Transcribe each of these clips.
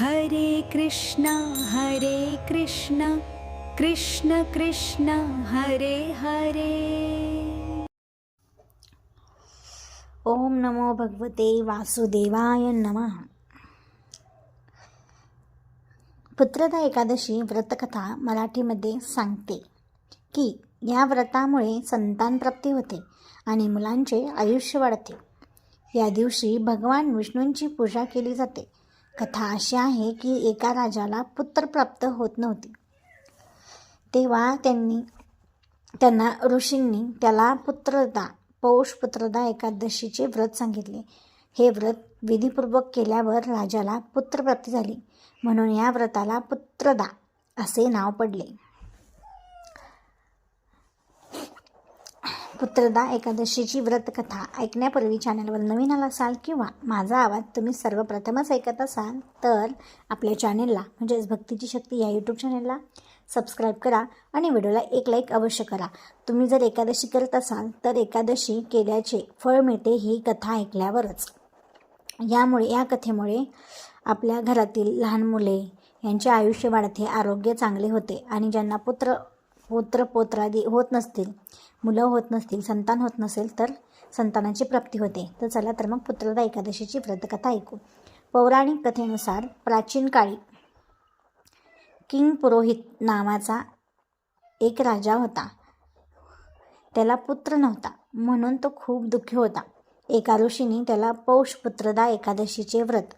हरे कृष्ण हरे कृष्ण कृष्ण कृष्ण हरे हरे। ओम नमो भगवते वासुदेवाय नमः। पुत्रदा एकादशी व्रतकथा मराठीमध्ये सांगते की या व्रतामुळे संतानप्राप्ती होते आणि मुलांचे आयुष्य वाढते. या दिवशी भगवान विष्णूंची पूजा केली जाते कथा अशी आहे की एका राजाला पुत्र प्राप्त होत नव्हती. तेव्हा त्यांनी त्यांना ऋषींनी त्याला पुत्रदा पौष पुत्रदा एकादशीचे व्रत सांगितले. हे व्रत विधीपूर्वक केल्यावर राजाला पुत्रप्राप्ती झाली. म्हणून या व्रताला पुत्रदा असे नाव पडले. पुत्रदा एकादशीची व्रतकथा ऐकण्यापूर्वी चॅनलवर नवीन आला असाल किंवा माझा आवाज तुम्ही सर्वप्रथमच ऐकत असाल तर आपल्या चॅनेलला म्हणजेच भक्तीची शक्ती या यूट्यूब चॅनेलला सबस्क्राईब करा आणि व्हिडिओला एक लाईक अवश्य करा. तुम्ही जर एकादशी करत असाल तर एकादशी केल्याचे फळ मिळते ही कथा ऐकल्यावरच. यामुळे या कथेमुळे आपल्या घरातील लहान मुले यांचे आयुष्य वाढते आरोग्य चांगले होते आणि ज्यांना पुत्र पुत्र पोत्रादी होत नसतील मुलं होत नसतील संतान होत नसेल तर संतानाची प्राप्ती होते. तर चला तर मग पुत्रदा एकादशीची व्रतकथा ऐकू. पौराणिक कथेनुसार प्राचीन काळी किंग पुरोहित नावाचा एक राजा होता. त्याला पुत्र नव्हता म्हणून तो खूप दुःखी होता. एका ऋषीने त्याला पौष पुत्रदा एकादशीचे व्रत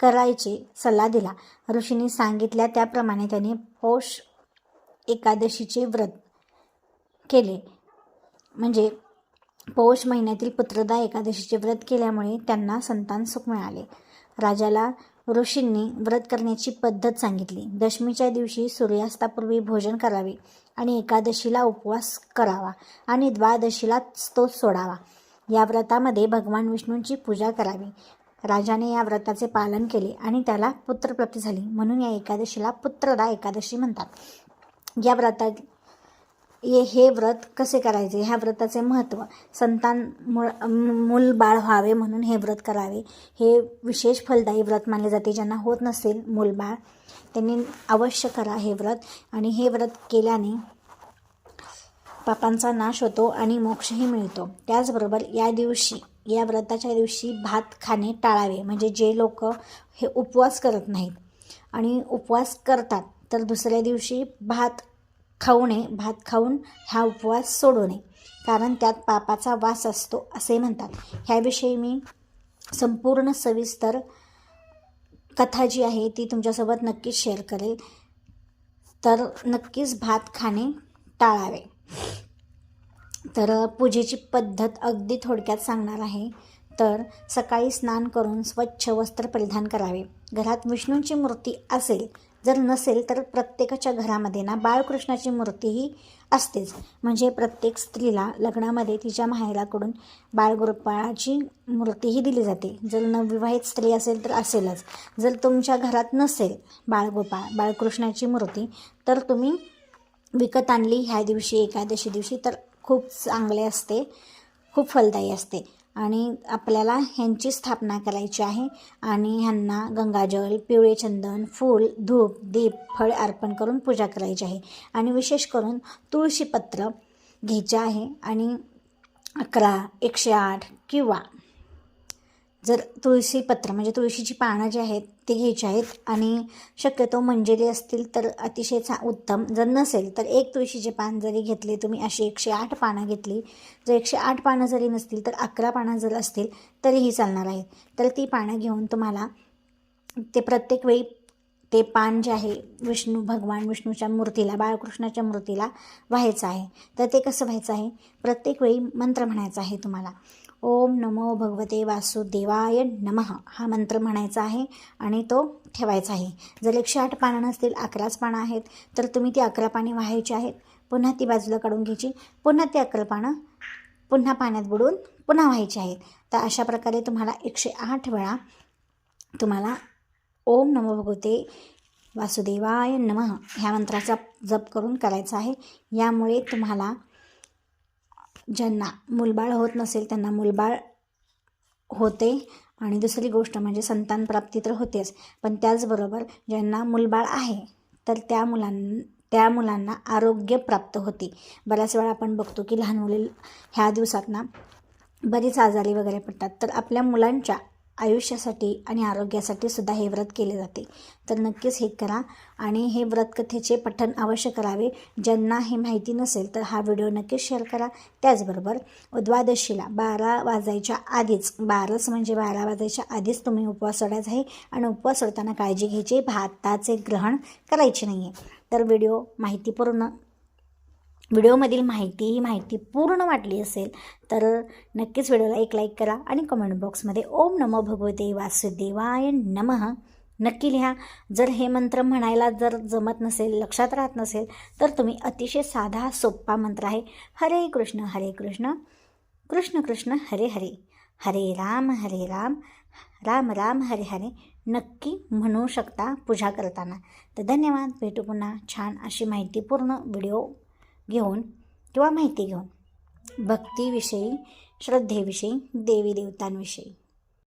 करायचे सल्ला दिला. ऋषीने सांगितल्या त्याप्रमाणे त्याने पौष एकादशीचे व्रत केले. म्हणजे पौष महिन्यातील पुत्रदा एकादशीचे व्रत केल्यामुळे त्यांना संतान सुख मिळाले. राजाला ऋषींनी व्रत करण्याची पद्धत सांगितली. दशमीच्या दिवशी सूर्यास्तापूर्वी भोजन करावे आणि एकादशीला उपवास करावा आणि द्वादशीला तो सोडावा. या व्रतामध्ये भगवान विष्णूंची पूजा करावी. राजाने या व्रताचे पालन केले आणि त्याला पुत्रप्राप्ती झाली. म्हणून या एकादशीला पुत्रदा एकादशी म्हणतात. या व्रतात ये हे व्रत कसे करायचे? ह्या व्रताचे महत्त्व संतान मूळ मूल बाळ व्हावे म्हणून हे व्रत करावे. हे विशेष फलदायी व्रत मानले जाते. ज्यांना होत नसेल मूलबाळ त्यांनी अवश्य करा हे व्रत. आणि हे व्रत केल्याने पापांचा नाश होतो आणि मोक्षही मिळतो. त्याचबरोबर या दिवशी या व्रताच्या दिवशी भात खाणे टाळावे. म्हणजे जे लोक हे उपवास करत नाहीत आणि उपवास करतात तर दुसऱ्या दिवशी भात खाऊ नये भात खाऊन हा उपवास सोडू नये. कारण त्यात पापाचा वास असतो असे म्हणतात. ह्याविषयी मी संपूर्ण सविस्तर कथा जी आहे ती तुमच्यासोबत नक्कीच शेअर करेल. तर नक्कीच भात खाणे टाळावे. तर पूजेची पद्धत अगदी थोडक्यात सांगणार आहे. तर सकाळी स्नान करून स्वच्छ वस्त्र परिधान करावे. घरात विष्णूंची मूर्ती असेल जर नसेल तर प्रत्येकाच्या घरामध्ये ना बाळकृष्णाची मूर्तीही असतेच. म्हणजे प्रत्येक स्त्रीला लग्नामध्ये तिच्या माहेराकडून बाळगृपाळाची मूर्तीही दिली जाते. जर नवविवाहित स्त्री असेल तर असेलच. जर तुमच्या घरात नसेल बाळगोपाळ बाळकृष्णाची मूर्ती तर तुम्ही विकत आणली ह्या दिवशी एकादशी दिवशी तर खूप चांगले असते खूप फलदायी असते. आणि आपल्याला ह्यांची स्थापना करायची आहे. आणि ह्यांना गंगाजल पिवळे चंदन फूल धूप दीप फळ अर्पण करून पूजा करायची आहे. आणि विशेष करून तुळशीपत्र घ्यायचे आहे. आणि अकरा एकशे आठ किंवा जर तुळशीपत्र म्हणजे तुळशीची पानं जी आहेत ती घ्यायची आहेत आणि शक्यतो मंजिरी असतील तर अतिशय चा उत्तम. जर नसेल तर एक तुळशीचे पान जरी घेतले तुम्ही अशी एकशे आठ पानं घेतली जर एकशे आठ पानं जरी नसतील तर अकरा पानं जर असतील तरीही चालणार आहे तर ती पानं घेऊन तुम्हाला ते प्रत्येक वेळी ते पान जे आहे विष्णू भगवान विष्णूच्या मूर्तीला बाळकृष्णाच्या मूर्तीला व्हायचं आहे. तर ते कसं व्हायचं आहे? प्रत्येक वेळी मंत्र म्हणायचा आहे तुम्हाला. ओम नमो भगवते वासुदेवाय नमः. हा मंत्र म्हणायचा आहे आणि तो ठेवायचा आहे. जर एकशे आठ पानं नसतील अकराच पानं आहेत तर तुम्ही ती अकरा पाने व्हायची आहेत. पुन्हा ती बाजूला काढून घ्यायची. पुन्हा ती अकरा पानं पुन्हा पाण्यात बुडून पुन्हा व्हायची आहेत. तर अशा प्रकारे तुम्हाला एकशे आठ वेळा तुम्हाला ओम नमो भगवते वासुदेवाय नमः ह्या मंत्राचा जप करून करायचा आहे. यामुळे तुम्हाला ज्यांना मुलबाळ होत नसेल त्यांना मुलबाळ होते. आणि दुसरी गोष्ट म्हणजे संतान प्राप्ती तर होतेच. पण त्याचबरोबर ज्यांना मुलबाळ आहे तर त्या मुलां त्या मुलांना आरोग्य प्राप्त होते. बऱ्याच वेळा आपण बघतो की लहान मुले ह्या दिवसात ना बरीच आजारी वगैरे पडतात. तर आपल्या मुलांच्या आयुष्यासाठी आणि आरोग्यासाठी सुद्धा हे व्रत केले जाते. तर नक्कीच हे करा आणि हे व्रतकथेचे पठण अवश्य करावे. ज्यांना हे माहिती नसेल तर हा व्हिडिओ नक्कीच शेअर करा. त्याचबरोबर द्वादशीला बारा वाजायच्या आधीच बारस म्हणजे बारा वाजायच्या आधीच तुम्ही उपवास सोडायचा आहे आणि उपवास सोडताना काळजी घ्यायची. भाताचे ग्रहण करायचे नाही आहे तर व्हिडिओ माहितीपूर्ण व्हिडिओमधील माहिती ही माहिती पूर्ण वाटली असेल तर नक्कीच व्हिडिओला एक लाईक करा आणि कमेंट बॉक्समध्ये ओम नमो भगवते वासुदेवाय नमः नक्की लिहा. जर हे मंत्र म्हणायला जर जमत नसेल लक्षात राहत नसेल तर तुम्ही अतिशय साधा सोप्पा मंत्र आहे. हरे कृष्ण हरे कृष्ण कृष्ण कृष्ण हरे हरे. हरे राम हरे राम राम राम हरे हरे. नक्की म्हणू शकता पूजा करताना. तर धन्यवाद. भेटू पुन्हा छान अशी माहितीपूर्ण व्हिडिओ घेऊन किंवा माहिती घेऊन भक्तीविषयी श्रद्धेविषयी देवी देवतांविषयी